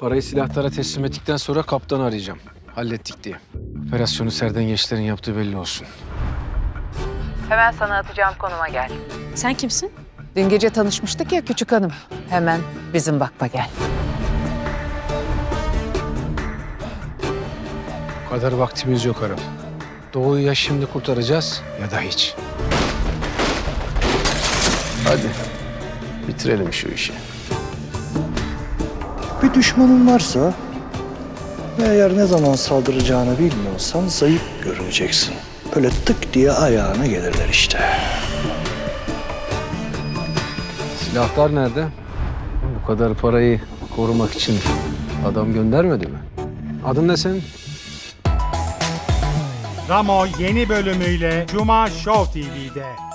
Parayı silahlara teslim ettikten sonra kaptanı arayacağım. Hallettik diye. Operasyonu Serden Gençler'in yaptığı belli olsun. Hemen sana atacağım konuma gel. Sen kimsin? Dün gece tanışmıştık ya küçük hanım. Hemen bizim bakma gel. O kadar vaktimiz yok Arap. Doğu'yu ya şimdi kurtaracağız ya da hiç. Hadi bitirelim şu işi. Bir düşmanın varsa ve eğer ne zaman saldıracağını bilmiyorsan zayıf görüneceksin. Böyle tık diye ayağına gelirler işte. Silahlar nerede? Bu kadar parayı korumak için adam göndermedi mi? Adın ne senin? Ramo yeni bölümüyle Cuma Show TV'de.